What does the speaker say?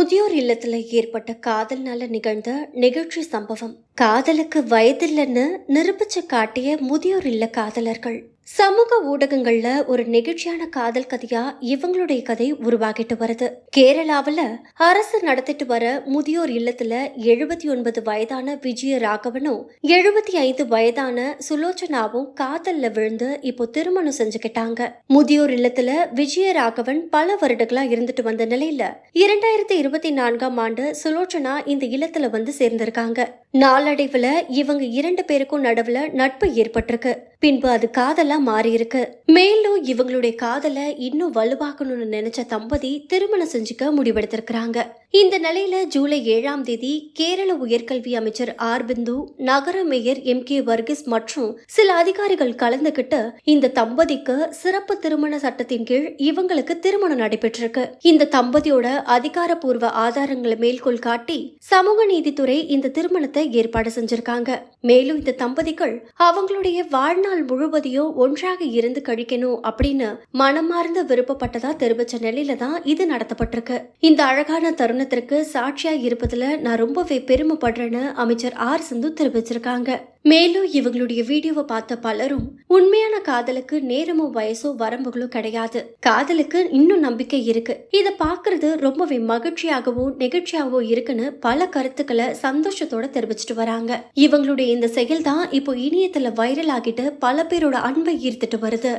முதியோர் இல்லத்துல ஏற்பட்ட காதல்னால நிகழ்ந்த நிகழ்ச்சி சம்பவம். காதலுக்கு வயதில்லைன்னு நிரூபிச்சு காட்டிய முதியோர் இல்ல காதலர்கள். சமூக ஊடகங்கள்ல ஒரு நெகிழ்ச்சியான காதல் கதையா இவங்களுடைய கதை உருவாகிட்டு வருது. கேரளாவில் அரசு நடத்திட்டு வர முதியோர் இல்லத்துல எழுபத்தி ஒன்பது வயதான விஜய ராகவனும் எழுபத்தி ஐந்து வயதான சுலோச்சனாவும் காதல்ல விழுந்து இப்போ திருமணம் செஞ்சுக்கிட்டாங்க. முதியோர் இல்லத்துல விஜய ராகவன் பல வருடங்களா இருந்துட்டு வந்த நிலையில இரண்டாயிரத்தி இருபத்தி நான்காம் ஆண்டு சுலோச்சனா இந்த இல்லத்துல வந்து சேர்ந்திருக்காங்க. நாளடைவுல இவங்க இரண்டு பேருக்கும் நடுவுல நட்பு ஏற்பட்டிருக்கு. பின்பு அது காதலா மாறியிருக்கு. மேலும் இவங்களுடைய காதலை இன்னும் வலுவாக்கணும்னு நினைச்ச தம்பதி திருமணம் செஞ்சுக்க முடிவெடுத்திருக்கிறாங்க. இந்த நிலையில ஜூலை ஏழாம் தேதி கேரள உயர்கல்வி அமைச்சர் ஆர். பிந்து நகர மேயர் எம். கே. வர்கீஸ் மற்றும் சில அதிகாரிகள் கலந்துகிட்டு இந்த தம்பதிக்கு சிறப்பு திருமண சட்டத்தின் கீழ் இவங்களுக்கு திருமணம் நடைபெற்றிருக்கு. இந்த தம்பதியோட அதிகாரப்பூர்வ ஆதாரங்களை மேற்கோள் காட்டி சமூக நீதித்துறை இந்த திருமணத்தை ஏற்பாடு செஞ்சிருக்காங்க. மேலும் இந்த தம்பதிகள் அவங்களுடைய வாழ்நாள் முழுவதையும் ஒன்றாக இருந்து கழிக்கணும் அப்படின்னு மனமார்ந்த விருப்பப்பட்டதா தெரிவிச்ச நிலையில தான் இது நடத்தப்பட்டிருக்கு. இந்த அழகான தருணத்திற்கு சாட்சியாக இருப்பதில் நான் ரொம்பவே பெருமைப்படுறேன்னு அமைச்சர் ஆர் சிந்து தெரிவிச்சிருக்காங்க. மேலும் இவங்களுடைய வீடியோவை பார்த்த பலரும் உண்மையான காதலுக்கு நேரமும் வயசோ வரம்புகளோ கிடையாது. காதலுக்கு இன்னும் நம்பிக்கை இருக்கு. இதை பாக்குறது ரொம்பவே மகிழ்ச்சியாகவும் நெகிழ்ச்சியாகவோ இருக்குன்னு பல கருத்துக்களை சந்தோஷத்தோட தெரிவிச்சிட்டு வராங்க. இவங்களுடைய இந்த செயல் தான் இப்போ இணையத்துல வைரல் ஆகிட்டு பல பேரோட அன்பை ஈர்த்துட்டு வருது.